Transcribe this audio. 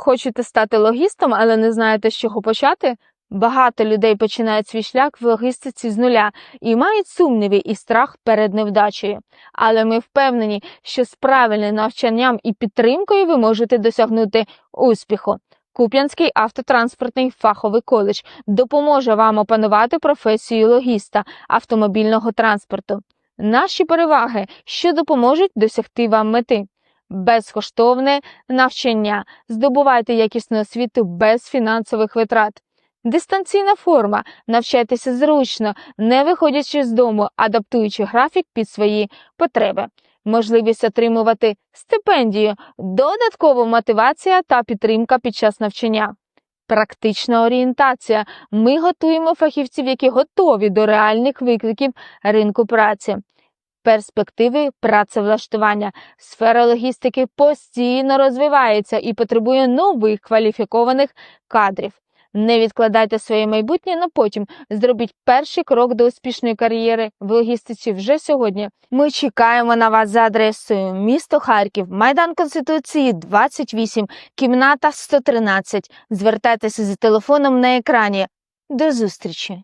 Хочете стати логістом, але не знаєте, з чого почати? Багато людей починають свій шлях в логістиці з нуля і мають сумніви і страх перед невдачею. Але ми впевнені, що з правильним навчанням і підтримкою ви можете досягнути успіху. Куп'янський автотранспортний фаховий коледж допоможе вам опанувати професію логіста автомобільного транспорту. Наші переваги, що допоможуть досягти вам мети. Безкоштовне навчання. Здобувайте якісну освіту без фінансових витрат. Дистанційна форма. Навчайтеся зручно, не виходячи з дому, адаптуючи графік під свої потреби. Можливість отримувати стипендію, додаткова мотивація та підтримка під час навчання. Практична орієнтація. Ми готуємо фахівців, які готові до реальних викликів ринку праці. Перспективи працевлаштування. Сфера логістики постійно розвивається і потребує нових кваліфікованих кадрів. Не відкладайте своє майбутнє на потім. Зробіть перший крок до успішної кар'єри в логістиці вже сьогодні. Ми чекаємо на вас за адресою місто Харків, Майдан Конституції 28, кімната 113. Звертайтеся за телефоном на екрані. До зустрічі!